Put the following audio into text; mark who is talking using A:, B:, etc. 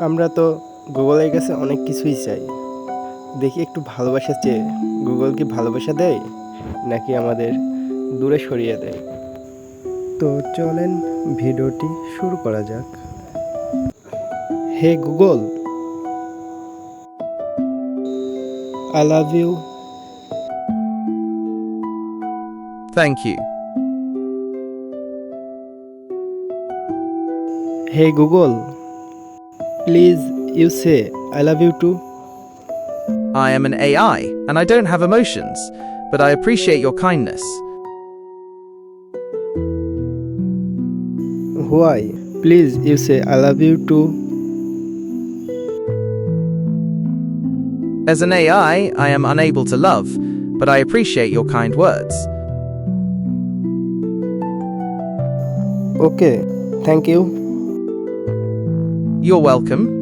A: আমরা তো গুগলের কাছে অনেক কিছুই চাই। দেখি একটু ভালোবাসা চেয়ে গুগল কি ভালোবাসা দেয় নাকি আমাদের দূরে সরিয়ে দেয়। তো চলেন ভিডিওটি শুরু করা যাক। Hey Google! I love you
B: thank you
A: hey Google! Please, you say, I love you too.
B: I am an AI, and I don't have emotions, but I appreciate your kindness.
A: Why? Please, you say, I love you too.
B: As an AI, I am unable to love, but I appreciate your kind words.
A: Okay, thank you.
B: You're welcome.